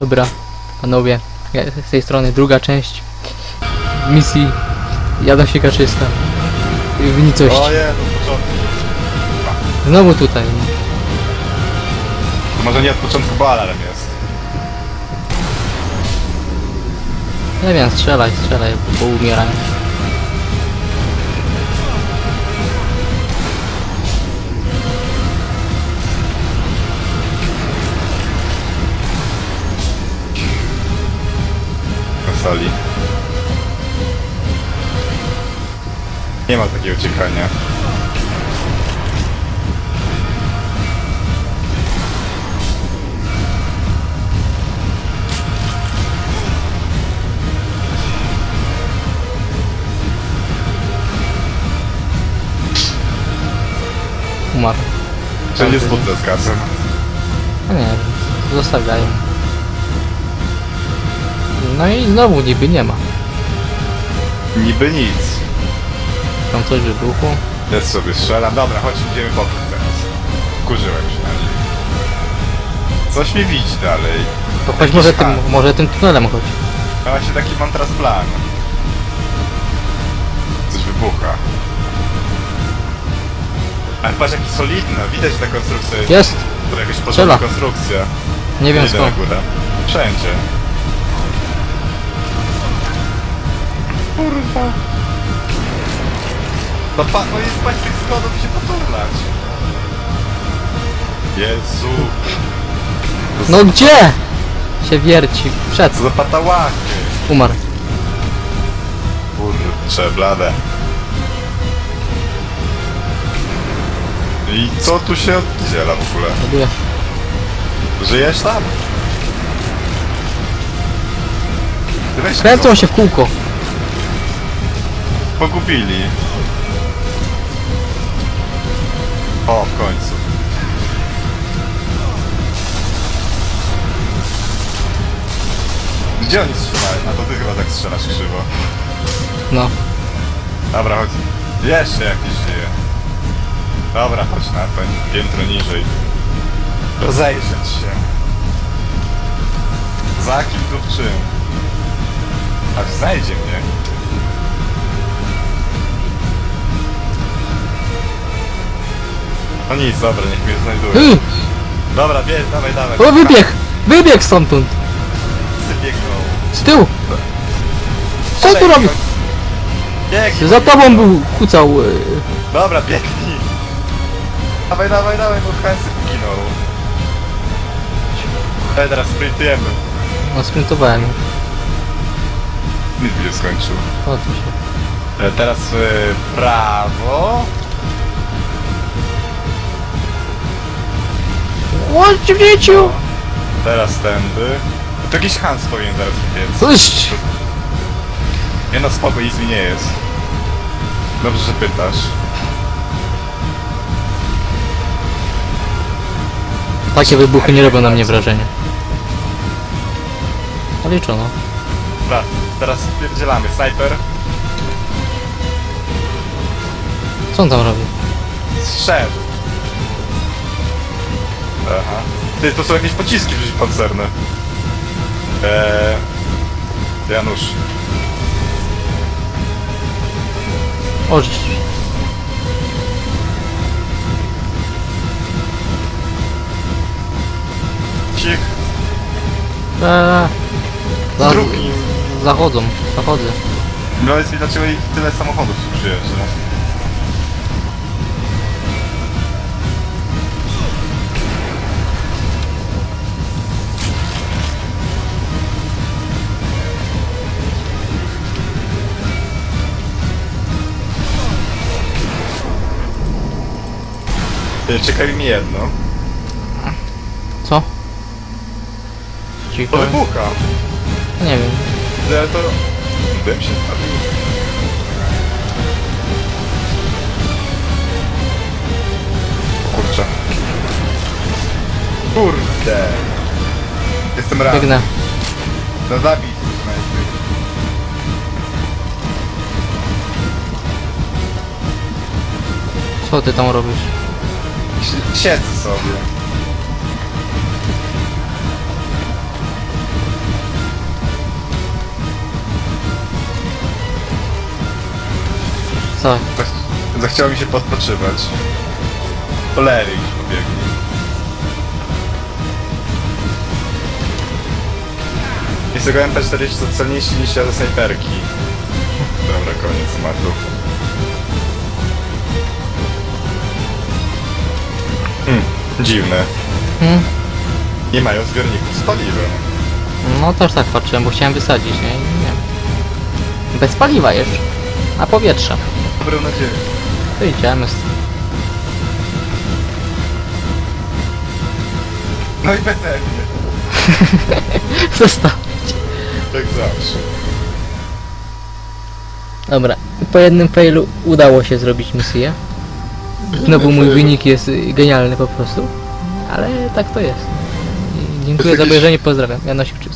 Dobra, panowie, z tej strony druga część misji Jada się kaczysta w nicości. O Jezu, początku. Znowu tutaj. To może nie od początku, bo alarm jest. Nie wiem, strzelaj, strzelaj, bo umierają. Nie ma takiego uciekania. Umarł. Wszędzie jest butle z gazem. No nie zostawiają. No i znowu niby nie ma. Niby nic. Tam coś wybuchło. Ja sobie strzelam. Dobra, chodź, idziemy po okno teraz. Kurzyłem się na nim. Coś mi widzi dalej. To Jakiś może tym, hak. może tym tunelem chodź. No właśnie taki mam teraz plan. Coś wybucha. Ale patrz jaki solidna, widać ta konstrukcja jest. To jakaś Strzela. porządna konstrukcja. Nie wiem Idę na skąd. górę. Wszędzie. Kurwa. No pa, no jest paść tych schodów się poturlać. Jezu. No gdzie? Się wierci. Przed. Co za patałachy. Umarł. Kurcze, blade. I co tu się oddziela w ogóle? Ładuję. Żyjesz tam? Ty weź Kręcą się w kółko. Pogubili. O, w końcu. Gdzie oni strzelają? A to ty chyba tak strzelasz krzywo. No. Dobra, chodź. Jeszcze jakiś żyje. Dobra, chodź na to, piętro niżej. Rozejrzeć się. Za kim tu czym? Aż znajdzie mnie. No nic, dobra, niech mnie znajduje. Yy! Dobra, bierz, dawaj, dawaj. O, wybieg! Wybieg stamtąd! Wszyscy biegną. Z tyłu! Co tu Olej, robi? Biegnij. Za tobą był kucał. Yy. Dobra, biegnij. Dawaj, dawaj, dawaj, bo Hansy zginął. Ale teraz sprintujemy. No sprintowałem. Nic się skończył. O co się. E, Teraz e, prawo. Chodź w dzieciu! Teraz tędy. To jakiś Hans powinien zaraz biec. Puść! Nie no, spoko, nic mi nie jest. Dobrze, że pytasz. Takie wybuchy nie robią na mnie wrażenia. Naliczono. Dobra, teraz spierdzielamy. Sniper. Co on tam robi? Strzedł. Aha. Ty, to są jakieś pociski przeciwpancerne. Eee... Janusz. Ożyć. Cich. Eee, za, Drugi. zachodzą, zachodzę. No jest mi dlaczego ich tyle samochodów przyjeżdża. Ty, Ciekawi mi jedno. Co? To wybucha. Nie wiem. Ale to... Dym się stawił. O Kurczę. Kurde. Jestem ranny. Biegnę. No zabij najpierw. Co ty tam robisz? Siedzę sobie. Co? Zach- Zachciało mi się podpoczywać. Cholery już pobiegnie. Jest tego MP40 to celniejszy niż ja ze snajperki. Dobra, koniec tematu. Dziwne. Hmm? Nie mają zbiorników z paliwem. No też tak patrzyłem, bo chciałem wysadzić, nie? Nie. Bez paliwa jeszcze. A powietrza. Dobrą nadzieję. To idziemy z tym. No i beze mnie. Zostaw. Tak zawsze. Dobra, po jednym failu udało się zrobić misję. Znowu mój wynik jest genialny po prostu. Ale tak to jest. I dziękuję za obejrzenie, pozdrawiam. Janosik Czyst.